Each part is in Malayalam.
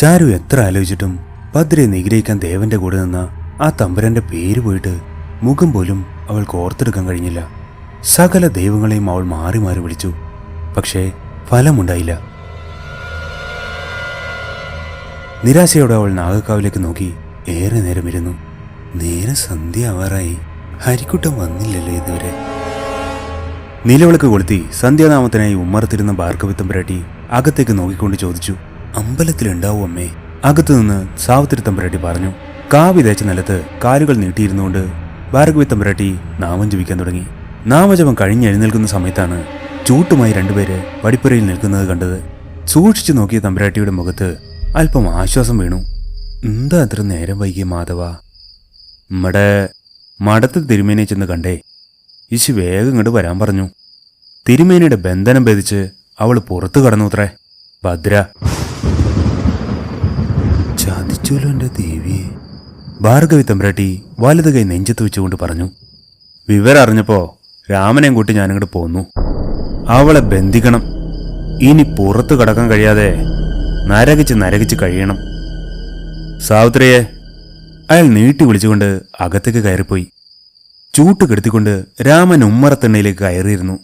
ചാരു എത്ര ആലോചിച്ചിട്ടും ഭദ്രയെ നിഗ്രഹിക്കാൻ ദേവന്റെ കൂടെ നിന്ന ആ തമ്പുരാന്റെ പേര് പോയിട്ട് മുഖം പോലും അവൾക്ക് ഓർത്തെടുക്കാൻ കഴിഞ്ഞില്ല. സകല ദൈവങ്ങളെയും അവൾ മാറി മാറി വിളിച്ചു. പക്ഷേ ഫലമുണ്ടായില്ല. നിരാശയോടെ അവൾ നാഗക്കാവിലേക്ക് നോക്കി ഏറെ നേരം ഇരുന്നു നേരെ സന്ധ്യ ആവാറായി ഹരിക്കുട്ടം വന്നില്ലല്ലോ ഇതുവരെ. നിലവിളക്ക് കൊളുത്തി സന്ധ്യാനാമത്തിനായി ഉമ്മറത്തിരുന്ന ഭാർഗവിത്തം പുരട്ടി അകത്തേക്ക് നോക്കിക്കൊണ്ട് ചോദിച്ചു അമ്പലത്തിലുണ്ടാവും അമ്മേ. അകത്തുനിന്ന് സാവിത്രി തമ്പരാട്ടി പറഞ്ഞു കാവി തേച്ച നിലത്ത് കാലുകൾ നീട്ടിയിരുന്നുകൊണ്ട് ഭാർഗവി തമ്പരാട്ടി നാമം ജപിക്കാൻ തുടങ്ങി. നാമജപം കഴിഞ്ഞ് എഴുന്നേൽക്കുന്ന സമയത്താണ് ചൂട്ടുമായി രണ്ടുപേര് വടിപ്പുരയിൽ നിൽക്കുന്നത് കണ്ടത്. സൂക്ഷിച്ചു നോക്കിയ തമ്പരാട്ടിയുടെ മുഖത്ത് അല്പം ആശ്വാസം വീണു. എന്താ അത്ര നേരം വൈകിയ മാധവ? മടെ മടത്ത് തിരുമേനെ ചെന്ന് കണ്ടേ. ഇശി വേഗം ഇങ്ങോട്ട് വരാൻ പറഞ്ഞു. തിരുമേനയുടെ ബന്ധനം ഭേദിച്ച് അവൾ പുറത്തു കടന്നു അത്രേ. ഭദ്ര. ചതിച്ചോലോ എന്റെ ദേവിയെ. ഭാർഗവി തമ്പ്രാട്ടി വലത് കൈ നെഞ്ചത്ത് വെച്ചുകൊണ്ട് പറഞ്ഞു വിവരം അറിഞ്ഞപ്പോ രാമനെയും കൂട്ടി ഞാനിങ്ങോട്ട് പോന്നു. അവളെ ബന്ധിക്കണം. ഇനി പുറത്തു കടക്കാൻ കഴിയാതെ നരകിച്ച് നരകിച്ച് കഴിയണം. സാവിത്രിയെ അയാൾ നീട്ടി വിളിച്ചുകൊണ്ട് അകത്തേക്ക് കയറിപ്പോയി. ചൂട്ട് കെടുത്തിക്കൊണ്ട് രാമൻ ഉമ്മറത്തെണ്ണയിലേക്ക് കയറിയിരുന്നു.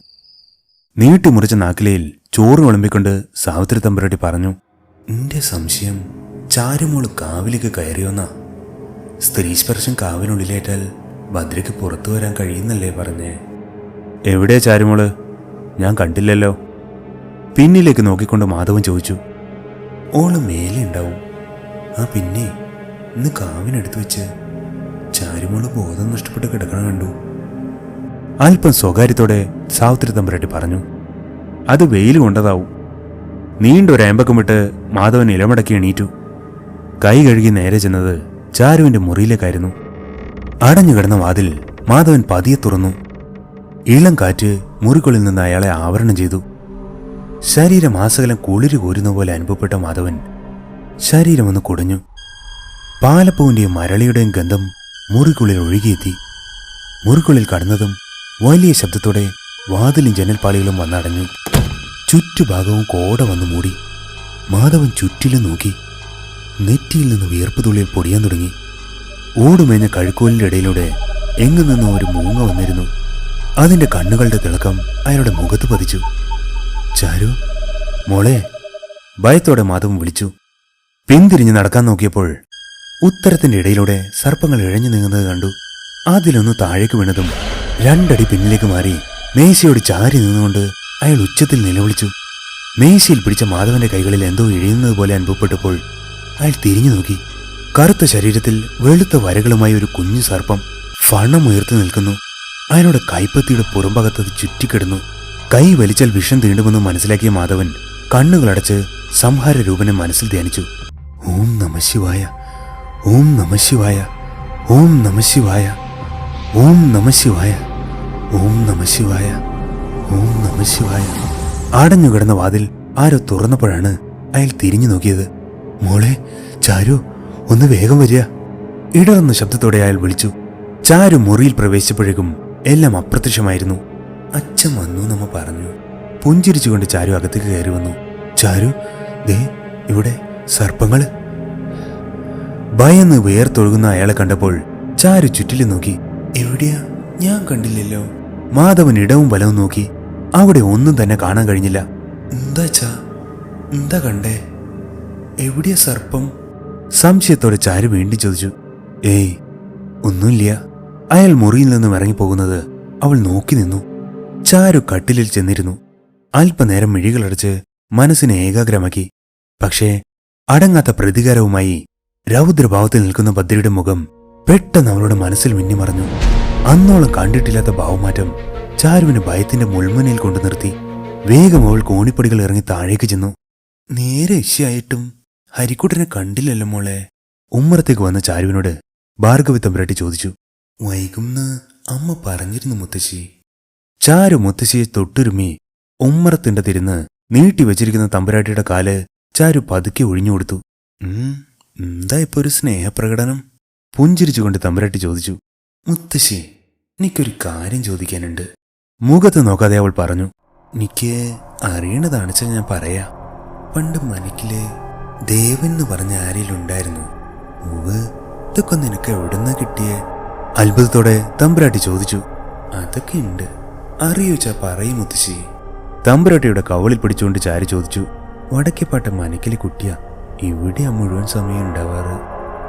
നീട്ടി മുറിച്ച നാക്കിലയിൽ ചോറ് വിളമ്പിക്കൊണ്ട് സാവിത്രി തമ്പുരാട്ടി പറഞ്ഞു എന്റെ സംശയം ചാരുമോൾ കാവിലേക്ക് കയറിയോന്നാ? സ്ത്രീസ്പർശം കാവിനുള്ളിലേറ്റാൽ ഭദ്രയ്ക്ക് പുറത്തു വരാൻ കഴിയുന്നല്ലേ പറഞ്ഞേ? എവിടെയാ ചാരുമോൾ? ഞാൻ കണ്ടില്ലല്ലോ. പിന്നിലേക്ക് നോക്കിക്കൊണ്ട് മാധവൻ ചോദിച്ചു. ഓൾ മേലെ ഉണ്ടാവും. ആ പിന്നെ ഇന്ന് കാവിനെടുത്തു വെച്ച് ചാരുമോൾ ബോധം നഷ്ടപ്പെട്ട് കിടക്കണ കണ്ടു. അല്പം സ്വകാര്യത്തോടെ സാവിത്രി തമ്പുരട്ടി പറഞ്ഞു അത് വെയിൽ കൊണ്ടതാവും. നീണ്ടൊരു അയമ്പക്കം വിട്ട് മാധവൻ ഇലമടക്കി എണീറ്റു. കൈ കഴുകി നേരെ ചെന്നത് ചാരുവിന്റെ മുറിയിലേക്കായിരുന്നു അടഞ്ഞു കിടന്ന വാതിൽ മാധവൻ പതിയെ തുറന്നു. ഇളം കാറ്റ് മുറിക്കുള്ളിൽ നിന്ന് അയാളെ ആവരണം ചെയ്തു. ശരീരം ആസകലം കുളിര് കോരുന്ന പോലെ അനുഭവപ്പെട്ട മാധവൻ ശരീരം ഒന്ന് കുടഞ്ഞു. പാലപ്പൂവിന്റെയും മരളിയുടെയും ഗന്ധം മുറിക്കുള്ളിൽ ഒഴുകിയെത്തി. മുറിക്കുള്ളിൽ കടന്നതും വലിയ ശബ്ദത്തോടെ വാതിലും ജനൽപാളികളും വന്നടഞ്ഞു. ചുറ്റുഭാഗവും കോട വന്നു മൂടി. മാധവൻ ചുറ്റിലും നോക്കി. നെറ്റിയിൽ നിന്ന് വിയർപ്പ് തുള്ളിയിൽ പൊടിയാൻ തുടങ്ങി. ഓടുമേഞ്ഞ കഴുക്കോലിന്റെ ഇടയിലൂടെ എങ്ങു നിന്നോ ഒരു മൂങ്ങ വന്നിരുന്നു. അതിന്റെ കണ്ണുകളുടെ തിളക്കം അയാളുടെ മുഖത്ത് പതിച്ചു. ചാരു മോളെ ഭയത്തോടെ മാധവം വിളിച്ചു. പിന്തിരിഞ്ഞ് നടക്കാൻ നോക്കിയപ്പോൾ ഉത്തരത്തിന്റെ ഇടയിലൂടെ സർപ്പങ്ങൾ ഇഴഞ്ഞു നീങ്ങുന്നത് കണ്ടു. അതിലൊന്ന് താഴേക്ക് വീണതും രണ്ടടി പിന്നിലേക്ക് മാറി മേശയോട് ചാരി നിന്നുകൊണ്ട് അയാൾ ഉച്ചത്തിൽ നിലവിളിച്ചു. മേശയിൽ പിടിച്ച മാധവന്റെ കൈകളിൽ എന്തോ ഇഴയുന്നത് പോലെ അനുഭവപ്പെട്ടപ്പോൾ അയാൾ തിരിഞ്ഞു നോക്കി. കറുത്ത ശരീരത്തിൽ വെളുത്ത വരകളുമായി ഒരു കുഞ്ഞു സർപ്പം ഫണമുയർത്തി നിൽക്കുന്നു. അയാളുടെ കൈപ്പത്തിയുടെ പുറംഭാഗത്തത് ചുറ്റിക്കിടന്നു. കൈ വലിച്ചാൽ വിഷം തീണ്ടുമെന്ന് മനസ്സിലാക്കിയ മാധവൻ കണ്ണുകളടച്ച് സംഹാര രൂപനെ മനസ്സിൽ ധ്യാനിച്ചു. ഓം നമശിവായ ഓം നമശിവായ ഓം നമശിവായ ഓം നമശിവായ ഓം നമശിവായ ഓം നമശിവായ അടഞ്ഞു കിടന്ന വാതിൽ ആരോ തുറന്നപ്പോഴാണ് അയാൾ തിരിഞ്ഞു നോക്കിയത്. മോളെ ചാരു ഒന്ന് വേഗം വരിക. ഇടറുന്ന ശബ്ദത്തോടെ അയാൾ വിളിച്ചു. ചാരു മുറിയിൽ പ്രവേശിച്ചപ്പോഴേക്കും എല്ലാം അപ്രത്യക്ഷമായിരുന്നു. അച്ഛൻ വന്നു നമ്മ പറഞ്ഞു. പുഞ്ചിരിച്ചുകൊണ്ട് ചാരു അകത്തേക്ക് കയറി വന്നു. ചാരു ദേ ഇവിടെ സർപ്പങ്ങൾ ഭയന്ന് വേർത്തൊഴുകുന്ന അയാളെ കണ്ടപ്പോൾ ചാരു ചുറ്റിലും നോക്കി. എവിടെയാ? ഞാൻ കണ്ടില്ലല്ലോ. മാധവൻ ഇടവും വലവും നോക്കി. അവിടെ ഒന്നും തന്നെ കാണാൻ കഴിഞ്ഞില്ല. എന്താ ചാ? എന്താ കണ്ടേ? എവിടെയാ സർപ്പം? സംശയത്തോടെ ചാരു വീണ്ടും ചോദിച്ചു ഏയ് ഒന്നുമില്ല. അയാൾ മുറിയിൽ നിന്നും ഇറങ്ങിപ്പോകുന്നത് അവൾ നോക്കി നിന്നു. ചാരു കട്ടിലിൽ ചെന്നിരുന്നു. അല്പനേരം മിഴികളടച്ച് മനസ്സിനെ ഏകാഗ്രമാക്കി. പക്ഷേ അടങ്ങാത്ത പ്രതികാരവുമായി രൗദ്രഭാവത്തിൽ നിൽക്കുന്ന ഭദ്രയുടെ മുഖം പെട്ടെന്ന് അവളുടെ മനസ്സിൽ മിന്നിമറഞ്ഞു. അന്നോളം കണ്ടിട്ടില്ലാത്ത ഭാവമാറ്റം ചാരുവിന് ഭയത്തിന്റെ മുൾമുനയിൽ കൊണ്ടു നിർത്തി. വേഗം അവൾ കോണിപ്പടികൾ ഇറങ്ങി താഴേക്ക് ചെന്നു. നേരെ ഇശയായിട്ടും ഹരിക്കുട്ടനെ കണ്ടില്ലല്ലോ മോളെ. ഉമ്മറത്തേക്ക് വന്ന ചാരുവിനോട് ഭാർഗവി തമ്പുരാട്ടി ചോദിച്ചു വൈകുംന്ന് അമ്മ പറഞ്ഞിരുന്നു മുത്തശ്ശി. ചാരു മുത്തശ്ശിയെ തൊട്ടുരുമി ഉമ്മറത്തിന്റെ തിരുന്ന് നീട്ടി വെച്ചിരിക്കുന്ന തമ്പുരാട്ടിയുടെ കാൽ ചാരു പതുക്കെ ഒഴിഞ്ഞു കൊടുത്തു. എന്താ ഇപ്പൊ ഒരു സ്നേഹപ്രകടനം? പുഞ്ചിരിച്ചുകൊണ്ട് തമ്പുരാട്ടി ചോദിച്ചു മുത്തശ്ശി എനിക്കൊരു കാര്യം ചോദിക്കാനുണ്ട്. മുഖത്ത് നോക്കാതെ അവൾ പറഞ്ഞു എനിക്ക് അറിയണതാണെച്ചാൽ ഞാൻ പറയാ. പണ്ട് മനക്കിലെ ദേവൻ എന്ന് പറഞ്ഞ ആരെങ്കിലും ഉണ്ടായിരുന്നു? ഉവ് ഇതൊക്കെ നിനക്ക് എവിടുന്ന കിട്ടിയേ? അത്ഭുതത്തോടെ തമ്പുരാട്ടി ചോദിച്ചു. അതൊക്കെ ഉണ്ട്. അറിയോച്ചാ പറയും മുത്തശ്ശി. തമ്പുരാട്ടിയുടെ കവളിൽ പിടിച്ചുകൊണ്ട് ചാരി ചോദിച്ചു. വടക്കേപ്പാട്ട് മനക്കിലെ കുട്ടിയ. ഇവിടെയാ മുഴുവൻ സമയം ഉണ്ടാവാറ്.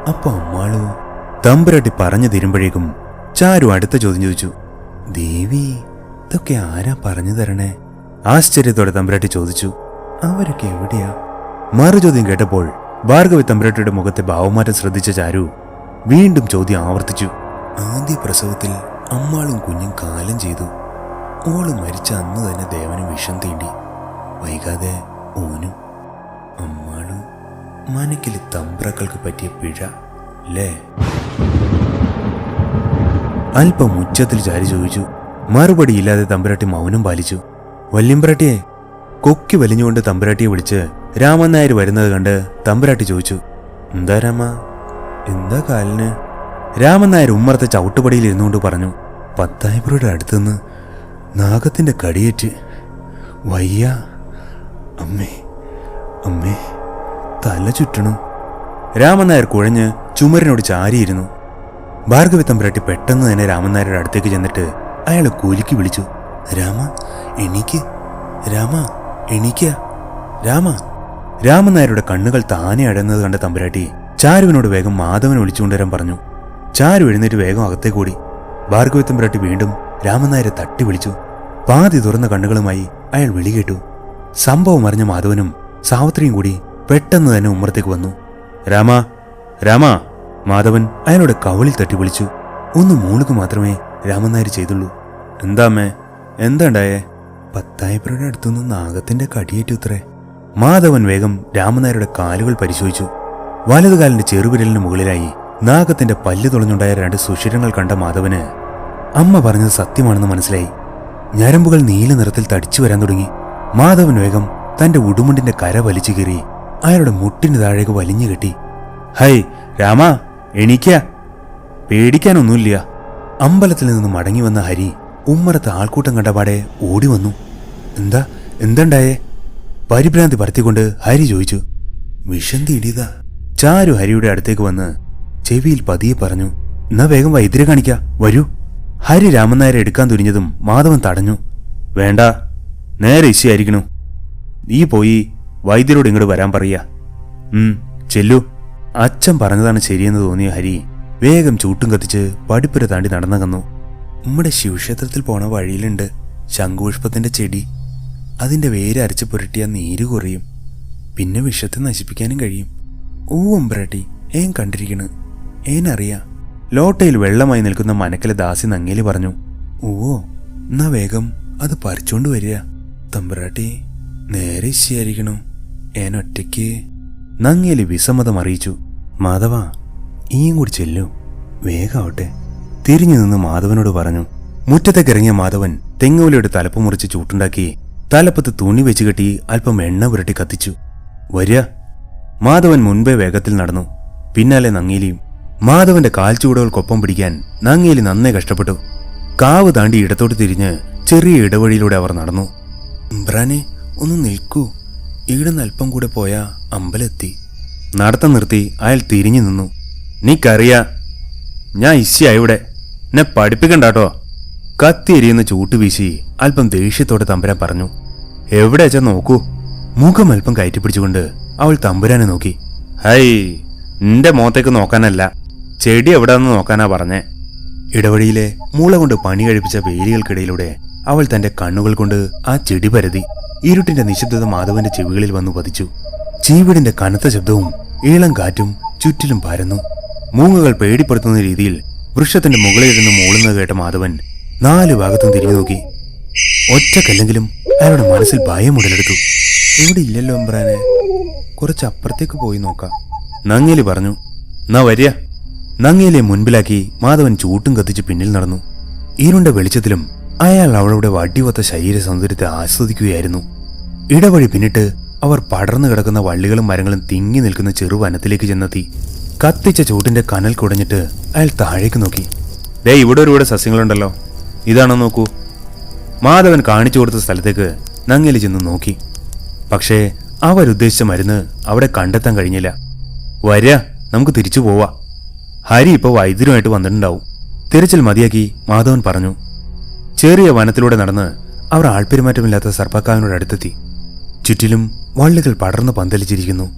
അപ്പൊ അമ്മാളോ? തമ്പുരാട്ടി പറഞ്ഞു തീരുമ്പോഴേക്കും ചാരു അടുത്ത ചോദ്യം ചോദിച്ചു. ദേവി ഇതൊക്കെ ആരാ പറഞ്ഞു തരണേ? ആശ്ചര്യത്തോടെ തമ്പുരാട്ടി ചോദിച്ചു. അവരൊക്കെ എവിടെയാ? മറു ചോദ്യം കേട്ടപ്പോൾ ഭാർഗവി തമ്പുരാട്ടിയുടെ മുഖത്തെ ഭാവമാറ്റം ശ്രദ്ധിച്ച ചാരു വീണ്ടും ചോദ്യം ആവർത്തിച്ചു. ആദ്യ പ്രസവത്തിൽ അമ്മാളും കുഞ്ഞും കാലം ചെയ്തു. ഓൾ മരിച്ച അന്ന് തന്നെ ദേവന് വിഷം തീണ്ടി. വൈകാതെ ഓനും അമ്മാളും മനക്കിലെ തമ്പ്രാക്കൾക്ക് പറ്റിയ പിഴ ലേ അല്പം ഉച്ചത്തിൽ ചാരി ചോദിച്ചു. മറുപടി ഇല്ലാതെ തമ്പുരാട്ടി മൗനം പാലിച്ചു. വല്യമ്പ്രാട്ടിയെ കൊക്കി വലിഞ്ഞുകൊണ്ട് തമ്പുരാട്ടിയെ വിളിച്ച് രാമൻ നായർ വരുന്നത് കണ്ട് തമ്പുരാട്ടി ചോദിച്ചു എന്താ രാമ? എന്താ കാലിന്? രാമൻ നായർ ഉമ്മറത്തെ ചവിട്ടുപടിയിൽ ഇരുന്നുകൊണ്ട് പറഞ്ഞു പത്തായപ്പുറയുടെ അടുത്തുനിന്ന് നാഗത്തിന്റെ കടിയേറ്റ്. വയ്യ. അമ്മേ അമ്മേ തല ചുറ്റണു. രാമൻ നായർ കുഴഞ്ഞ് ചുമരിനോട് ചാരിയിരുന്നു. ഭാർഗവി തമ്പുരാട്ടി പെട്ടെന്ന് തന്നെ രാമൻ നായരുടെ അടുത്തേക്ക് ചെന്നിട്ട് അയാളെ കൂലിക്ക് വിളിച്ചു രാമ എണീക്ക്. രാമ എണീക്ക. രാമ രാമൻ നായരുടെ കണ്ണുകൾ താനെ അടയുന്നത് കണ്ട തമ്പുരാട്ടി ചാരുവിനോട് വേഗം മാധവനെ വിളിച്ചുകൊണ്ടുവരാൻ പറഞ്ഞു. ചാരു എഴുന്നേറ്റ് വേഗം അകത്തേക്ക് ഓടി. ഭാർഗവി തമ്പുരാട്ടി വീണ്ടും രാമനായരെ തട്ടി വിളിച്ചു. പാതി തുറന്ന കണ്ണുകളുമായി അയാൾ വിളി കേട്ടു. സംഭവം അറിഞ്ഞ മാധവനും സാവത്രിയും കൂടി പെട്ടെന്ന് തന്നെ ഉമ്മറത്തേക്ക് വന്നു. രാമ രാമ മാധവൻ അയാളുടെ കവളിൽ തട്ടി വിളിച്ചു. ഒന്ന് മൂളുക്ക് മാത്രമേ രാമനായർ ചെയ്തുള്ളൂ. എന്താ അമ്മേ? എന്താ ഉണ്ടായേ? പത്തായപ്പുരയുടെ അടുത്തുനിന്ന് നാഗത്തിന്റെ കടിയേറ്റുത്രേ മാധവൻ വേഗം രാമനായരുടെ കാലുകൾ പരിശോധിച്ചു. വലതുകാലിന്റെ ചെറുവിരലിന് മുകളിലായി നാഗത്തിന്റെ പല്ല് തുളഞ്ഞുണ്ടായ രണ്ട് സുഷിരങ്ങൾ കണ്ട മാധവന് അമ്മ പറഞ്ഞത് സത്യമാണെന്ന് മനസ്സിലായി. ഞരമ്പുകൾ നീല നിറത്തിൽ തടിച്ചു വരാൻ തുടങ്ങി. മാധവൻ വേഗം തന്റെ ഉടുമുണ്ടിന്റെ കര വലിച്ചു കീറി അയാളുടെ മുട്ടിന് താഴേക്ക് വലിഞ്ഞു കെട്ടി. ഹൈ രാമ എണീക്ക. പേടിക്കാനൊന്നുമില്ല. അമ്പലത്തിൽ നിന്ന് മടങ്ങി വന്ന ഹരി ഉമ്മറത്ത് ആൾക്കൂട്ടം കണ്ടപാടെ ഓടി വന്നു. എന്താ? എന്തുണ്ടായേ? പരിഭ്രാന്തി പരത്തിക്കൊണ്ട് ഹരി ചോദിച്ചു വിഷം തീടിയതാ. ചാരു ഹരിയുടെ അടുത്തേക്ക് വന്ന് ചെവിയിൽ പതിയെ പറഞ്ഞു എന്നാ വേഗം വൈദ്യരെ കാണിക്ക വരൂ. ഹരി രാമനായരെ എടുക്കാൻ തുനിഞ്ഞതും മാധവൻ തടഞ്ഞു വേണ്ട നേരെ ഇശയായിരിക്കണു നീ പോയി വൈദ്യരോട് ഇങ്ങോട്ട് വരാൻ പറയാ ഉം ചെല്ലു. അച്ഛൻ പറഞ്ഞതാണ് ശരിയെന്ന് തോന്നിയ ഹരി വേഗം ചൂട്ടും കത്തിച്ച് പടിപ്പുര താണ്ടി നടന്നകന്നു. നമ്മുടെ ശിവക്ഷേത്രത്തിൽ പോണ വഴിയിലുണ്ട് ശംഖുപുഷ്പത്തിന്റെ ചെടി. അതിന്റെ വേര് അരച്ച് പുരട്ടിയ നീര് കുറയും. പിന്നെ വിഷത്തെ നശിപ്പിക്കാനും കഴിയും. ഓ അമ്പ്രാട്ടി ഏൻ കണ്ടിരിക്കണ്? ഏനറിയാ ലോട്ടയിൽ വെള്ളമായി നിൽക്കുന്ന മനക്കലെ ദാസി നങ്ങേലി പറഞ്ഞു ഓ എന്നാ വേഗം അത് പറിച്ചോണ്ട് വരിക. തമ്പ്രാട്ടി നേരെ ഇശയായിരിക്കണു. ഏനൊറ്റയ്ക്ക് നങ്ങേലി വിസമ്മതം അറിയിച്ചു മാധവ ഈയും കൂടി ചെല്ലു. വേഗാവട്ടെ. തിരിഞ്ഞു നിന്ന് മാധവനോട് പറഞ്ഞു മുറ്റത്തേക്കിറങ്ങിയ മാധവൻ തെങ്ങോലയുടെ തലപ്പ് മുറിച്ച് ചൂട്ടുണ്ടാക്കി തലപ്പത്ത് തുണി വെച്ച് കെട്ടി അല്പം എണ്ണ പുരട്ടി കത്തിച്ചു. വരിക മാധവൻ മുൻപേ വേഗത്തിൽ നടന്നു. പിന്നാലെ നങ്ങേലിയും മാധവന്റെ കാൽച്ചൂടുകൾക്കൊപ്പം പിടിക്കാൻ നങ്ങേലി നന്നേ കഷ്ടപ്പെട്ടു. കാവ് താണ്ടി ഇടത്തോട്ട് തിരിഞ്ഞ് ചെറിയ ഇടവഴിയിലൂടെ അവർ നടന്നു. ബ്രാനെ ഒന്ന് നിൽക്കൂ. ഇവിടുന്ന് അല്പം കൂടെ പോയാ അമ്പലെത്തി. നടത്തം നിർത്തി അയാൾ തിരിഞ്ഞു നിന്നു. നീക്കറിയാ ഞാൻ ഇശ്യ ഇവിടെ. എന്നെ പഠിപ്പിക്കണ്ടാട്ടോ. കത്തി എരിയുന്ന ചൂട്ടുവീശി അല്പം ദേഷ്യത്തോടെ തമ്പുരാൻ പറഞ്ഞു എവിടെ അച്ഛൻ നോക്കൂ? മുഖം അല്പം കയറ്റി പിടിച്ചുകൊണ്ട് അവൾ തമ്പുരാനെ നോക്കി. ഹൈ നിന്റെ മോത്തേക്ക് നോക്കാനല്ല. ചെടി എവിടെന്ന് നോക്കാനാ പറഞ്ഞേ. ഇടവഴിയിലെ മൂള കൊണ്ട് പണി കഴിപ്പിച്ച വേലികൾക്കിടയിലൂടെ അവൾ തന്റെ കണ്ണുകൾ കൊണ്ട് ആ ചെടി പരതി ഇരുട്ടിന്റെ നിശബ്ദത മാധവന്റെ ചെവികളിൽ വന്നു പതിച്ചു. ചീവിടിന്റെ കനത്ത ശബ്ദവും ഈളം കാറ്റും ചുറ്റിലും പരന്നു. മൂങ്ങകൾ പേടിപ്പെടുത്തുന്ന രീതിയിൽ വൃക്ഷത്തിന്റെ മുകളിൽ നിന്നും മൂളുന്നത് കേട്ട മാധവൻ നാല് ഭാഗത്തും തിരിഞ്ഞു നോക്കി. ഒറ്റക്കല്ലെങ്കിലും അയാളുടെ മനസ്സിൽ ഭയം ഉടലെടുത്തു. ഇവിടെ ഇല്ലല്ലോ അമ്പ്രാനെ. കുറച്ച് അപ്പുറത്തേക്ക് പോയി നോക്കാം. നങ്ങേലി പറഞ്ഞു നാ വരിക. നങ്ങേലിയെ മുൻപിലാക്കി മാധവൻ ചൂട്ടും കത്തിച്ച് പിന്നിൽ നടന്നു. ഇരുണ്ട വെളിച്ചത്തിലും അയാൾ അവളുടെ വടിവത്ത ശരീര സൗന്ദര്യത്തെ ആസ്വദിക്കുകയായിരുന്നു. ഇടവഴി പിന്നിട്ട് അവർ പടർന്നു കിടക്കുന്ന വള്ളികളും മരങ്ങളും തിങ്ങി നിൽക്കുന്ന ചെറുവനത്തിലേക്ക് ചെന്നെത്തി. കത്തിച്ച ചൂട്ടിന്റെ കനൽ കുടഞ്ഞിട്ട് അയാൾ താഴേക്ക് നോക്കി. ദേ ഇവിടെ ഒരുപാട് സസ്യങ്ങളുണ്ടല്ലോ. ഇതാണോ നോക്കൂ. മാധവൻ കാണിച്ചു കൊടുത്ത സ്ഥലത്തേക്ക് നങ്ങേലി ചെന്ന് നോക്കി. പക്ഷേ അവരുദ്ദേശിച്ച മരുന്ന് അവിടെ കണ്ടെത്താൻ കഴിഞ്ഞില്ല. വരിക നമുക്ക് തിരിച്ചു പോവാ. ഹരി ഇപ്പോൾ വൈദ്യരുമായിട്ട് വന്നിട്ടുണ്ടാവും. തിരച്ചിൽ മതിയാക്കി മാധവൻ പറഞ്ഞു. ചെറിയ വനത്തിലൂടെ നടന്ന് അവർ ആൾപ്പെരുമാറ്റമില്ലാത്ത സർപ്പക്കാവിനോട് അടുത്തെത്തി. ചുറ്റിലും വള്ളികൾ പടർന്നു പന്തലിച്ചിരിക്കുന്നു.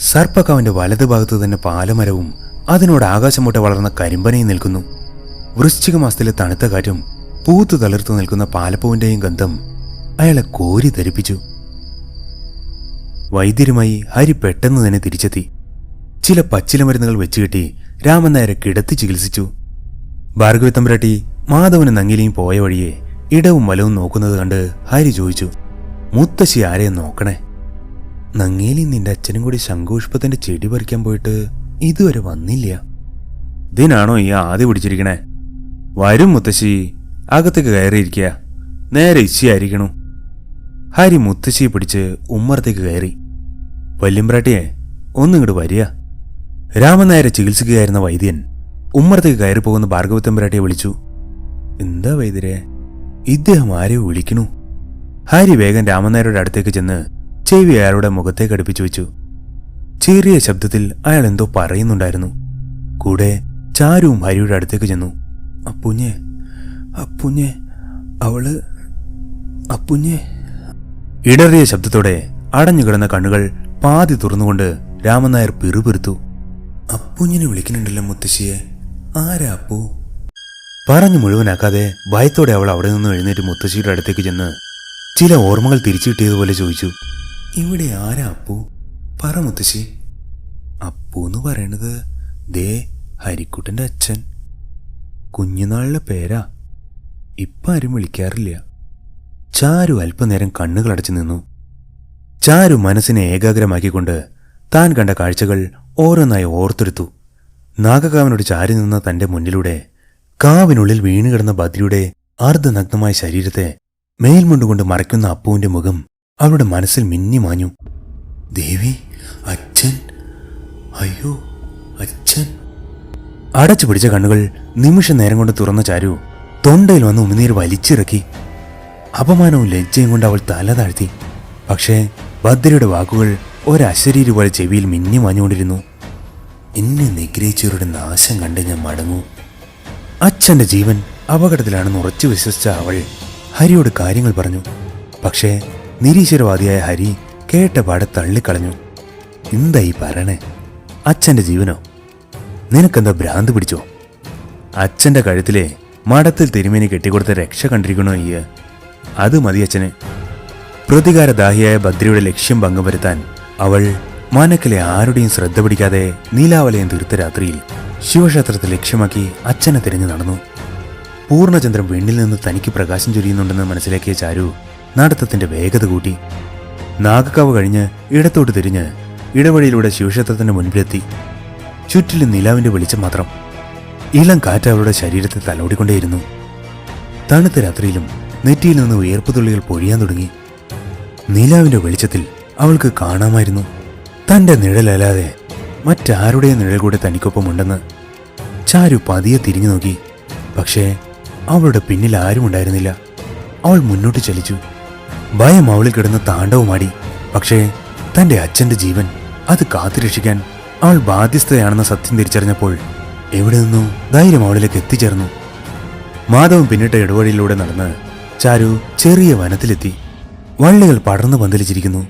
സർപ്പക്കാവിന്റെ വലതുഭാഗത്ത് തന്നെ പാലമരവും അതിനോട് ആകാശം മുട്ട വളർന്ന കരിമ്പനയും നിൽക്കുന്നു. വൃശ്ചിക മാസത്തിലെ തണുത്ത കാറ്റും പൂത്തു തളിർത്തു നിൽക്കുന്ന പാലപ്പൂവിന്റെയും ഗന്ധം അയാളെ കോരി ധരിപ്പിച്ചു. വൈദ്യരുമായി ഹരി പെട്ടെന്ന് തന്നെ തിരിച്ചെത്തി. ചില പച്ചില മരുന്നുകൾ വെച്ചുകെട്ടി രാമൻ നായരെ കിടത്തി ചികിത്സിച്ചു. ഭാർഗവി തമ്പുരാട്ടി മാധവനും നങ്ങിലിയും പോയ വഴിയെ ഇടവും വലവും നോക്കുന്നത് കണ്ട് ഹരി ചോദിച്ചു മുത്തശ്ശി ആരെയും നോക്കണേ? നങ്ങേലി നിന്റെ അച്ഛനും കൂടി ശംഖുപുഷ്പത്തിന്റെ ചെടി പറിക്കാൻ പോയിട്ട് ഇതുവരെ വന്നില്ല. ഇതിനാണോ ഈ ആദ്യ പിടിച്ചിരിക്കണേ? വരും മുത്തശ്ശി. അകത്തേക്ക് കയറിയിരിക്കുക. നേരെ ഇച്ചിയായിരിക്കണു ഹരി മുത്തശ്ശിയെ പിടിച്ച് ഉമ്മറത്തേക്ക് കയറി. വല്യമ്പ്രാട്ടിയെ ഒന്നിങ്ങോട്ട് വരിക. രാമൻ നേരെ ചികിത്സിക്കുകയായിരുന്ന വൈദ്യൻ ഉമ്മറത്തേക്ക് കയറി പോകുന്ന ഭാർഗവത്തമ്പരാട്ടിയെ വിളിച്ചു. എന്താ വൈദ്യരെ? ഇദ്ദേഹം ആരെയോ വിളിക്കണു? ഹാരി വേഗം രാമൻ നായരുടെ അടുത്തേക്ക് ചെന്ന് ചെവി അയാളുടെ മുഖത്തേക്ക് അടുപ്പിച്ചു വെച്ചു. ചെറിയ ശബ്ദത്തിൽ അയാൾ എന്തോ പറയുന്നുണ്ടായിരുന്നു. കൂടെ ചാരുവും ഹരിയുടെ അടുത്തേക്ക് ചെന്നു. അപ്പുഞ്ഞെ അപ്പുഞ്ഞെ അവൾ അപ്പുഞ്ഞെ. ഇടറിയ ശബ്ദത്തോടെ അടഞ്ഞുകിടന്ന കണ്ണുകൾ പാതി തുറന്നുകൊണ്ട് രാമൻ നായർ പിറുപിറുത്തു. അപ്പുഞ്ഞിനെ വിളിക്കുന്നുണ്ടല്ലോ മുത്തശ്ശിയെ. ആരാ അപ്പു? പറഞ്ഞു മുഴുവനാക്കാതെ ഭയത്തോടെ അവൾ അവിടെ നിന്ന് എഴുന്നേറ്റ് മുത്തശ്ശിയുടെ അടുത്തേക്ക് ചെന്ന് ചില ഓർമ്മകൾ തിരിച്ചു കിട്ടിയതുപോലെ ചോദിച്ചു ഇവിടെ ആരാ അപ്പു? പറ മുത്തശ്ശി. അപ്പു എന്ന് പറയണത് ദേ ഹരിക്കുട്ടന്റെ അച്ഛൻ. കുഞ്ഞുനാളിലെ പേരാ. ഇപ്പം ആരും വിളിക്കാറില്ല. ചാരു അല്പനേരം കണ്ണുകൾ അടച്ചു നിന്നു. ചാരു മനസ്സിനെ ഏകാഗ്രമാക്കിക്കൊണ്ട് താൻ കണ്ട കാഴ്ചകൾ ഓരോന്നായി ഓർത്തെടുത്തു. നാഗകാവനോട് ചാരി നിന്ന തന്റെ മുന്നിലൂടെ കാവിനുള്ളിൽ വീണുകിടന്ന ബദ്രിയുടെ അർദ്ധനഗ്നമായ ശരീരത്തെ മേൽമുണ്ടുകൊണ്ട് മറയ്ക്കുന്ന അപ്പുവിന്റെ മുഖം അവളുടെ മനസ്സിൽ മിന്നി മാഞ്ഞു. ദേവി അച്ഛൻ? അയ്യോ അച്ഛൻ? അടച്ചു പിടിച്ച കണ്ണുകൾ നിമിഷ നേരം കൊണ്ട് തുറന്ന ചാരു തൊണ്ടയിൽ വന്ന് ഉമിനീർ വലിച്ചിറക്കി. അപമാനവും ലജ്ജയും കൊണ്ട് അവൾ തല താഴ്ത്തി. പക്ഷേ ഭദ്രയുടെ വാക്കുകൾ ഒരശരീരി പോലെ ചെവിയിൽ മിന്നി മാഞ്ഞുകൊണ്ടിരുന്നു. എന്നെ നിഗ്രഹിച്ചവരുടെ നാശം കണ്ട് ഞാൻ മടങ്ങു. അച്ഛന്റെ ജീവൻ അപകടത്തിലാണെന്ന് ഉറച്ചു വിശ്വസിച്ച അവൾ ഹരിയോട് കാര്യങ്ങൾ പറഞ്ഞു. പക്ഷേ നിരീശ്വരവാദിയായ ഹരി കേട്ട പാടെ തള്ളിക്കളഞ്ഞു. എന്താ ഈ പറയണേ അച്ഛന്റെ ജീവനോ? നിനക്കെന്താ ഭ്രാന്ത് പിടിച്ചോ? അച്ഛന്റെ കഴുത്തിലെ മഠത്തിൽ തിരുമേനി കെട്ടിക്കൊടുത്ത രക്ഷ കണ്ടിരിക്കണോ ഈ അത് മതി അച്ഛന്. പ്രതികാരദാഹിയായ ഭദ്രയുടെ ലക്ഷ്യം ഭംഗം വരുത്താൻ അവൾ മാനക്കലെ ആരുടെയും ശ്രദ്ധ പിടിക്കാതെ നീലാവലയം തീർത്ത രാത്രിയിൽ ശിവക്ഷേത്രത്തെ ലക്ഷ്യമാക്കി അച്ഛനെ തിരഞ്ഞു നടന്നു. പൂർണചന്ദ്രൻ വീണ്ടിൽ നിന്ന് തനിക്ക് പ്രകാശം ചൊരിയുന്നുണ്ടെന്ന് മനസ്സിലാക്കിയ ചാരു നടത്തത്തിന്റെ വേഗത കൂട്ടി. നാഗക്കാവ് കഴിഞ്ഞ് ഇടത്തോട്ട് തിരിഞ്ഞ് ഇടവഴിയിലൂടെ ശിവക്ഷേത്രത്തിന്റെ മുൻപിലെത്തി. ചുറ്റിലും നിലാവിന്റെ വെളിച്ചം മാത്രം. ഇളം കാറ്റ് അവളുടെ ശരീരത്തെ തലോടിക്കൊണ്ടേയിരുന്നു. തണുത്ത രാത്രിയിലും നെറ്റിയിൽ നിന്ന് ഉയർപ്പുതുള്ളികൾ പൊഴിയാൻ തുടങ്ങി. നിലാവിന്റെ വെളിച്ചത്തിൽ അവൾക്ക് കാണാമായിരുന്നു. തന്റെ നിഴലല്ലാതെ മറ്റാരുടെയും നിഴൽ കൂടെ തനിക്കൊപ്പമുണ്ടെന്ന് ചാരു പതിയെ തിരിഞ്ഞു നോക്കി. പക്ഷേ അവളുടെ പിന്നിൽ ആരും ഉണ്ടായിരുന്നില്ല. അവൾ മുന്നോട്ട് ചലിച്ചു. ഭയം അവളിൽ കിടന്ന് താണ്ഡവുമാടി. പക്ഷേ തന്റെ അച്ഛന്റെ ജീവൻ അത് കാത്തുരക്ഷിക്കാൻ അവൾ ബാധ്യസ്ഥയാണെന്ന സത്യം തിരിച്ചറിഞ്ഞപ്പോൾ എവിടെ നിന്നോ ധൈര്യം അവളിലേക്ക് എത്തിച്ചേർന്നു. മാധവൻ പിന്നിട്ട ഇടവഴിയിലൂടെ നടന്ന് ചാരു ചെറിയ വനത്തിലെത്തി. വള്ളികൾ പടർന്നു പന്തലിച്ചിരിക്കുന്നു.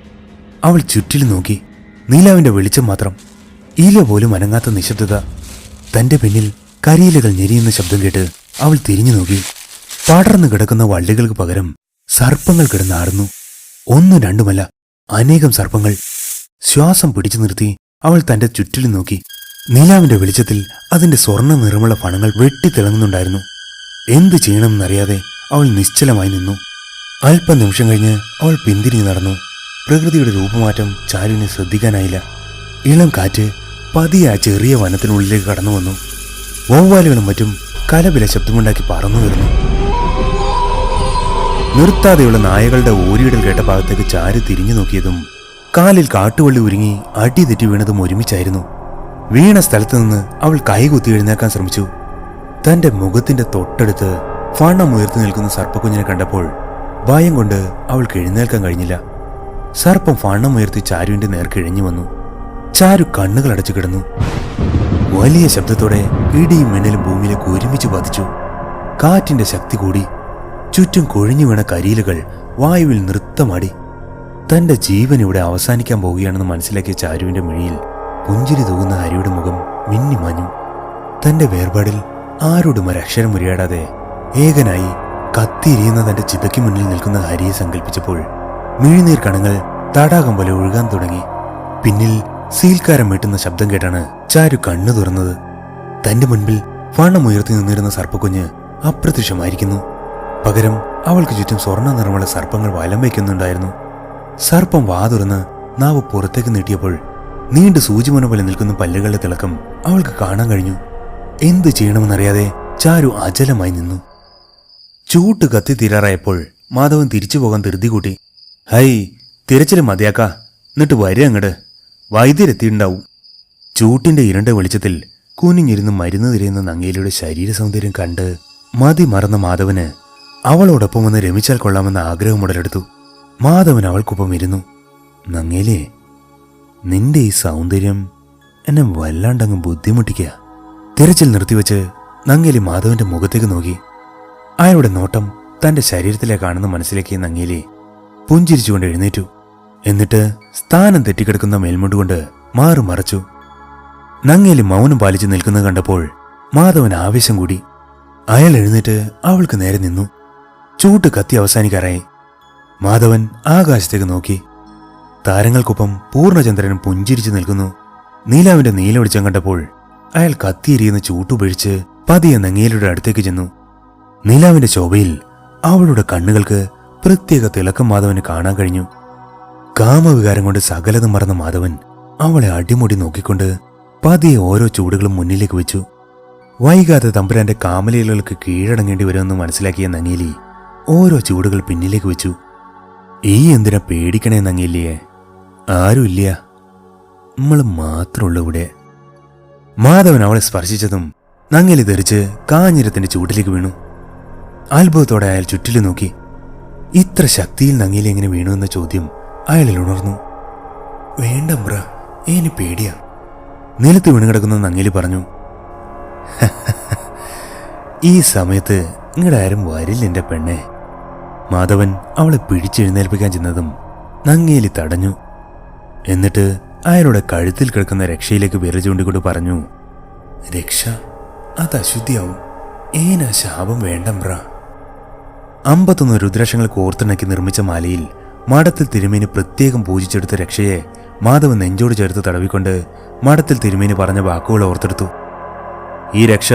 അവൾ ചുറ്റിലും നോക്കി. നീലാവിന്റെ വെളിച്ചം മാത്രം. ഇല പോലും അനങ്ങാത്ത നിശബ്ദത. തന്റെ പിന്നിൽ കരിയിലകൾ ഞെരിയുന്ന ശബ്ദം കേട്ട് അവൾ തിരിഞ്ഞു നോക്കി. പടർന്നു കിടക്കുന്ന വള്ളികൾക്ക് പകരം സർപ്പങ്ങൾ കിടന്നാടുന്നു ഒന്നും രണ്ടുമല്ല അനേകം സർപ്പങ്ങൾ. ശ്വാസം പിടിച്ചു നിർത്തി അവൾ തന്റെ ചുറ്റിലും നോക്കി. നീലാവിന്റെ വെളിച്ചത്തിൽ അതിന്റെ സ്വർണ നിറമുള്ള ഫണങ്ങൾ വെട്ടിത്തിളങ്ങുന്നുണ്ടായിരുന്നു. എന്ത് ചെയ്യണമെന്നറിയാതെ അവൾ നിശ്ചലമായി നിന്നു. അല്പനിമിഷം കഴിഞ്ഞ് അവൾ പിന്തിരിഞ്ഞു നടന്നു. പ്രകൃതിയുടെ രൂപമാറ്റം ചാരുവിനെ ശ്രദ്ധിക്കാനായില്ല. ഇളം കാറ്റ് പതിയ ആ ചെറിയ വനത്തിനുള്ളിലേക്ക് കടന്നു വന്നു. വവ്വാലുകളും മറ്റും കലപില ശബ്ദമുണ്ടാക്കി പറന്നു വരുന്നു. നിർത്താതെയുള്ള നായകളുടെ ഓരിയിടൽ കേട്ട ഭാഗത്തേക്ക് ചാരു തിരിഞ്ഞു നോക്കിയതും കാലിൽ കാട്ടുവള്ളി ഉരുങ്ങി അടി തെറ്റി വീണതും ഒരുമിച്ചായിരുന്നു. വീണ സ്ഥലത്ത് നിന്ന് അവൾ കൈകുത്തി എഴുന്നേക്കാൻ ശ്രമിച്ചു. തന്റെ മുഖത്തിന്റെ തൊട്ടടുത്ത് ഫണ്ണം ഉയർത്തി നിൽക്കുന്ന സർപ്പക്കുഞ്ഞിനെ കണ്ടപ്പോൾ ഭയം കൊണ്ട് അവൾക്ക് എഴുന്നേൽക്കാൻ കഴിഞ്ഞില്ല. സർപ്പം ഫണ്ണം ഉയർത്തി ചാരുവിന്റെ നേർക്ക് ഇഴഞ്ഞു വന്നു. ചാരു കണ്ണുകൾ അടച്ചു കിടന്നു. വലിയ ശബ്ദത്തോടെ ഇടിയും മിന്നലും ഭൂമിയിലേക്ക് ഒരുമിച്ച് പതിച്ചു. കാറ്റിന്റെ ശക്തി കൂടി ചുറ്റും കൊഴിഞ്ഞു വീണ കരിയിലുകൾ വായുവിൽ നൃത്തമാടി തന്റെ ജീവൻ ഇവിടെ അവസാനിക്കാൻ പോവുകയാണെന്ന് മനസ്സിലാക്കിയ ചാരുവിന്റെ മിഴിയിൽ പുഞ്ചിരി തൂകുന്ന ഹരിയുടെ മുഖം മിന്നിമാഞ്ഞു തന്റെ വേർപാടിൽ ആരോടും ഒരക്ഷരം ഉരിയാടാതെ ഏകനായി കത്തിയിരിയുന്ന തന്റെ ചിതയ്ക്ക് മുന്നിൽ നിൽക്കുന്ന ഹരിയെ സങ്കല്പിച്ചപ്പോൾ മിഴിനീർ കണങ്ങൾ തടാകം പോലെ ഒഴുകാൻ തുടങ്ങി. പിന്നിൽ സീൽക്കാരം വീട്ടുന്ന ശബ്ദം കേട്ടാണ് ചാരു കണ്ണു തുറന്നത്. തന്റെ മുൻപിൽ വണ്ണമുയർത്തി നിന്നിരുന്ന സർപ്പക്കുഞ്ഞ് അപ്രത്യക്ഷമായിരിക്കുന്നു. പകരം അവൾക്ക് ചുറ്റും സ്വർണ നിറമുള്ള സർപ്പങ്ങൾ വലം വയ്ക്കുന്നുണ്ടായിരുന്നു. സർപ്പം വാതുറന്ന് നാവ് പുറത്തേക്ക് നീട്ടിയപ്പോൾ നീണ്ട സൂചിമുന പോലെ നിൽക്കുന്ന പല്ലുകളുടെ തിളക്കം അവൾക്ക് കാണാൻ കഴിഞ്ഞു. എന്ത് ചെയ്യണമെന്നറിയാതെ ചാരു അചലമായി നിന്നു. ചൂട്ട് കത്തി തീരാറായപ്പോൾ മാധവൻ തിരിച്ചു പോകാൻ ധൃതി കൂട്ടി. ഹൈ തിരച്ചിൽ മതിയാക്ക. എന്നിട്ട് വരിക അങ്ങട്. വൈദ്യരെത്തിയിട്ടുണ്ടാവും. ചൂട്ടിന്റെ ഇരണ്ട വെളിച്ചത്തിൽ കുനിഞ്ഞിരുന്ന് മരുന്ന് തിരയുന്ന നങ്ങയിലൂടെ ശരീര സൗന്ദര്യം കണ്ട് മതി മറന്ന മാധവന് അവളോടൊപ്പം വന്ന് രമിച്ചാൽ കൊള്ളാമെന്ന ആഗ്രഹം ഉടലെടുത്തു. മാധവൻ അവൾക്കൊപ്പം ഇരുന്നു. നങ്ങേലിയെ നിന്റെ ഈ സൗന്ദര്യം എന്നെ വല്ലാണ്ടങ്ങ് ബുദ്ധിമുട്ടിക്കുക. തിരച്ചിൽ നിർത്തിവെച്ച് നങ്ങേലി മാധവന്റെ മുഖത്തേക്ക് നോക്കി. അയാളുടെ നോട്ടം തന്റെ ശരീരത്തിലേക്കാണെന്ന് മനസ്സിലാക്കിയ നങ്ങേലി പുഞ്ചിരിച്ചുകൊണ്ട് എഴുന്നേറ്റു. എന്നിട്ട് സ്ഥാനം തെറ്റിക്കിടക്കുന്ന മേൽമുണ്ടുകൊണ്ട് മാറു മറച്ചു. നങ്ങേലി മൗനം പാലിച്ചു നിൽക്കുന്നത് കണ്ടപ്പോൾ മാധവൻ ആവേശം കൂടി. അയാൾ എഴുന്നേറ്റ് അവൾക്ക് നേരെ നിന്നു. ചൂട്ട് കത്തി അവസാനിക്കാറായി. മാധവൻ ആകാശത്തേക്ക് നോക്കി. താരങ്ങൾക്കൊപ്പം പൂർണചന്ദ്രനും പുഞ്ചിരിച്ചു നിൽക്കുന്നു. നീലാവിന്റെ നീലൊടിച്ചം കണ്ടപ്പോൾ അയാൾ കത്തിയെരിയുന്ന ചൂട്ടുപഴിച്ച് പതിയെ നങ്ങിയലയുടെ അടുത്തേക്ക് ചെന്നു. നീലാവിന്റെ ശോഭയിൽ അവളുടെ കണ്ണുകൾക്ക് പ്രത്യേക തിളക്കം മാധവന് കാണാൻ കഴിഞ്ഞു. കാമവികാരം കൊണ്ട് സകലതും മറന്ന മാധവൻ അവളെ അടിമുടി നോക്കിക്കൊണ്ട് പതിയെ ഓരോ ചൂടുകളും മുന്നിലേക്ക് വെച്ചു. വൈകാതെ തമ്പുരാന്റെ കാമലീലകൾക്ക് കീഴടങ്ങേണ്ടി വരുമെന്ന് മനസ്സിലാക്കിയ നങ്ങേലി ഓരോ ചൂടുകൾ പിന്നിലേക്ക് വെച്ചു. ഈ എന്തിനാ പേടിക്കണേ നങ്ങേലിയെ? ആരുമില്ല. നമ്മൾ മാത്രമുള്ളൂ ഇവിടെ. മാധവൻ അവളെ സ്പർശിച്ചതും നങ്ങലി തെറിച്ച് കാഞ്ഞിരത്തിന്റെ ചൂട്ടിലേക്ക് വീണു. അത്ഭുതത്തോടെ അയാൾ ചുറ്റിലും നോക്കി. ഇത്ര ശക്തിയിൽ നങ്ങയിൽ എങ്ങനെ വീണു എന്ന ചോദ്യം അയാളിൽ ഉണർന്നു. വേണ്ട ബ്ര ഏനി പേടിയാ. നിലത്ത് വീണ് കിടക്കുന്ന നങ്ങേലി പറഞ്ഞു ഈ സമയത്ത് ഇങ്ങടെ ആരും വരില്ല എന്റെ പെണ്ണെ. മാധവൻ അവളെ പിടിച്ചെഴുന്നേൽപ്പിക്കാൻ ചെന്നതും നങ്ങേലി തടഞ്ഞു. എന്നിട്ട് അയാളുടെ കഴുത്തിൽ കിടക്കുന്ന രക്ഷയിലേക്ക് വിരൽ ചൂണ്ടിക്കൊണ്ട് പറഞ്ഞു രക്ഷ അത് അശുദ്ധിയാവും. ഏനാ ശാപം വേണ്ടമ്പ്ര. അമ്പത്തൊന്ന് രുദ്രാക്ഷങ്ങൾ കോർത്തിണക്കി നിർമ്മിച്ച മാലയിൽ മഠത്തിൽ തിരുമേനി പ്രത്യേകം പൂജിച്ചെടുത്ത രക്ഷയെ മാധവൻ നെഞ്ചോട് ചേർത്ത് തടവിക്കൊണ്ട് മഠത്തിൽ തിരുമേനി പറഞ്ഞ വാക്കുകൾ ഓർത്തെടുത്തു. ഈ രക്ഷ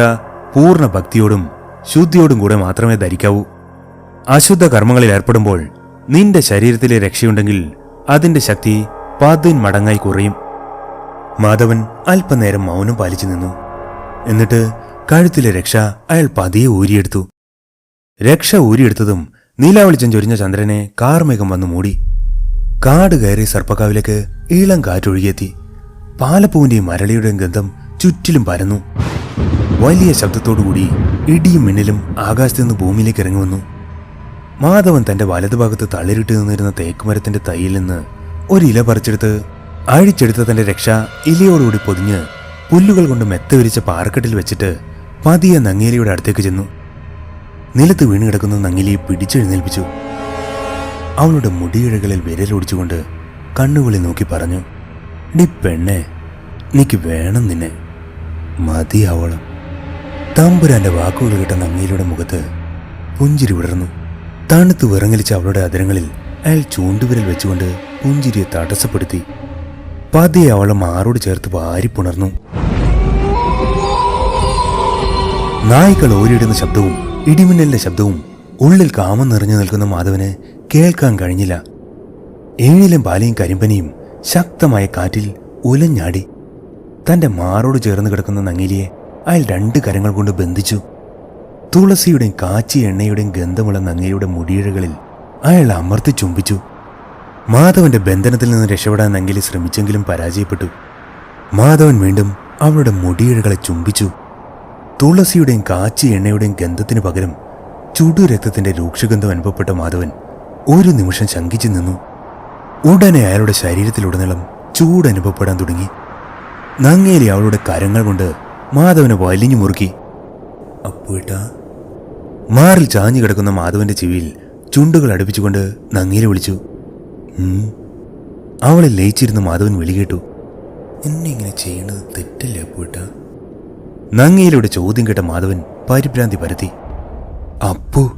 പൂർണ ഭക്തിയോടും ശുദ്ധിയോടും കൂടെ മാത്രമേ ധരിക്കാവൂ. അശുദ്ധ കർമ്മങ്ങളിൽ ഏർപ്പെടുമ്പോൾ നിന്റെ ശരീരത്തിലെ രക്ഷയുണ്ടെങ്കിൽ അതിന്റെ ശക്തി പതിൻ മടങ്ങായി കുറയും. മാധവൻ അല്പനേരം മൗനം പാലിച്ചു നിന്നു. എന്നിട്ട് കഴുത്തിലെ രക്ഷ അയാൾ പതിയെ ഊരിയെടുത്തു. രക്ഷ ഊരിയെടുത്തതും നീലാവെളിച്ചം ചൊരിഞ്ഞ ചന്ദ്രനെ കാർമേഘം വന്നു മൂടി. കാട് കയറി സർപ്പക്കാവിലേക്ക് ഈളം കാറ്റൊഴുകിയെത്തി. പാലപ്പൂവിന്റെയും മരളിയുടെയും ഗന്ധം ചുറ്റിലും പരന്നു. വലിയ ശബ്ദത്തോടുകൂടി ഇടിയും മിന്നലും ആകാശത്തു നിന്ന് ഭൂമിയിലേക്ക് ഇറങ്ങി വന്നു. മാധവൻ തന്റെ വലതുഭാഗത്ത് തളിരിട്ട് നിന്നിരുന്ന തേക്കുമരത്തിന്റെ തൈയിൽ നിന്ന് ഒരു ഇല പറിച്ചെടുത്ത് അഴിച്ചെടുത്ത തന്റെ രക്ഷ ഇലയോടുകൂടി പൊതിഞ്ഞ് പുല്ലുകൾ കൊണ്ട് മെത്ത വിരിച്ച പാറക്കെട്ടിൽ വെച്ചിട്ട് പതിയെ നങ്ങേലിയുടെ അടുത്തേക്ക് ചെന്നു. നിലത്ത് വീണ് കിടക്കുന്ന നങ്ങിലിയെ പിടിച്ചെഴുന്നേൽപ്പിച്ചു. അവളുടെ മുടിയിഴകളിൽ വിരലൊടിച്ചുകൊണ്ട് കണ്ണുകളിൽ നോക്കി പറഞ്ഞു ഡി പെണ്ണെ എനിക്ക് വേണം നിന്നെ. മതിയാവളം തമ്പുരാന്റെ വാക്കുകൾ കേട്ട നങ്ങിയിലൂടെ മുഖത്ത് പുഞ്ചിരി വിടർന്നു തണുത്ത് വിറങ്ങലിച്ച അവളുടെ അതിരങ്ങളിൽ അയാൾ ചൂണ്ടുവിരൽ വെച്ചുകൊണ്ട് പുഞ്ചിരിയെ തടസ്സപ്പെടുത്തി. പതിയെ അവളെ മാറോട് ചേർത്ത് വാരിപ്പുണർന്നു നായ്ക്കൾ ഓരിയിടുന്ന ശബ്ദവും ഇടിമിന്നലിന്റെ ശബ്ദവും ഉള്ളിൽ കാമം നിറഞ്ഞു നിൽക്കുന്ന മാധവന് കേൾക്കാൻ കഴിഞ്ഞില്ല. ഏഴിലും പാലയും കരിമ്പനിയും ശക്തമായ കാറ്റിൽ ഉലഞ്ഞാടി. തന്റെ മാറോട് ചേർന്ന് കിടക്കുന്ന നങ്ങിലിയെ അയാൾ രണ്ട് കരങ്ങൾ കൊണ്ട് ബന്ധിച്ചു. തുളസിയുടെയും കാച്ചി എണ്ണയുടെയും ഗന്ധമുള്ള നങ്ങയുടെ മുടിയിഴകളിൽ അയാൾ അമർത്തി ചുംബിച്ചു. മാധവന്റെ ബന്ധനത്തിൽ നിന്ന് രക്ഷപ്പെടാൻ നങ്ങിലി ശ്രമിച്ചെങ്കിലും പരാജയപ്പെട്ടു. മാധവൻ വീണ്ടും അവളുടെ മുടിയിഴകളെ ചുംബിച്ചു. തുളസിയുടെയും കാച്ചി എണ്ണയുടെയും ഗന്ധത്തിന് പകരം ചുടുരക്തത്തിന്റെ രൂക്ഷഗന്ധം അനുഭവപ്പെട്ട മാധവൻ ഒരു നിമിഷം ശങ്കിച്ചു നിന്നു. ഉടനെ അയാളുടെ ശരീരത്തിലുടനീളം ചൂട് അനുഭവപ്പെടാൻ തുടങ്ങി. നങ്ങേലി അവളുടെ കരങ്ങൾ കൊണ്ട് മാധവനെ വലിഞ്ഞു മുറുക്കി. അപ്പൂട്ട മാറിൽ ചാഞ്ഞു കിടക്കുന്ന മാധവന്റെ ചെവിയിൽ ചുണ്ടുകൾ അടുപ്പിച്ചുകൊണ്ട് നങ്ങീരെ വിളിച്ചു. അവളെ ലയിച്ചിരുന്ന മാധവൻ വിളികേട്ടു എന്നെ ഇങ്ങനെ ചെയ്യണത് തെറ്റല്ലേ അപ്പൂട്ടാ നങ്ങയിലൂടെ ചോദ്യം കേട്ട മാധവൻ പരിഭ്രാന്തി പരത്തി. അപ്പു.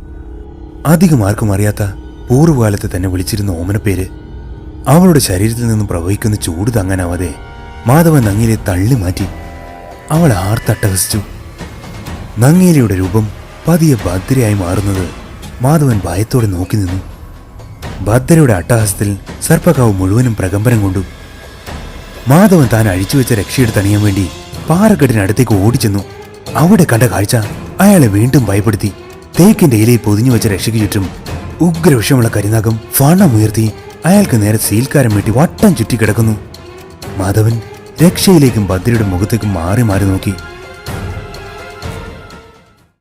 അധികം ആർക്കും അറിയാത്ത പൂർവകാലത്ത് തന്നെ വിളിച്ചിരുന്ന ഓമനപ്പേര് അവളുടെ ശരീരത്തിൽ നിന്നും പ്രവഹിക്കുന്ന ചൂട് താങ്ങാനാവാതെ മാധവൻ നങ്ങയിലെ തള്ളി മാറ്റി. അവൾ ആർത്തട്ടഹസിച്ചു. നങ്ങേലിയുടെ രൂപം പതിയെ ഭദ്രയായി മാറുന്നത് മാധവൻ ഭയത്തോടെ നോക്കി നിന്നു. ഭദ്രയുടെ അട്ടഹാസത്തിൽ സർപ്പകാവ് മുഴുവനും പ്രകമ്പനം കൊണ്ടു. മാധവൻ താൻ അഴിച്ചു വെച്ച രക്ഷയെടുത്ത് അണിയാൻ വേണ്ടി പാറക്കെട്ടിനടുത്തേക്ക് ഓടിച്ചെന്നു. അവിടെ കണ്ട കാഴ്ച അയാളെ വീണ്ടും ഭയപ്പെടുത്തി. തേക്കിന്റെ ഇലയിൽ പൊതിഞ്ഞു വെച്ച രക്ഷയ്ക്ക് ചുറ്റും ഉഗ്രവിഷമുള്ള കരിനാഗം ഫണമുയർത്തി അയാൾക്ക് നേരെ സീൽക്കാരം വെട്ടി വട്ടം ചുറ്റി കിടക്കുന്നു. മാധവൻ രക്ഷയിലേക്കും ഭദ്രയുടെ മുഖത്തേക്കും മാറി മാറി നോക്കി.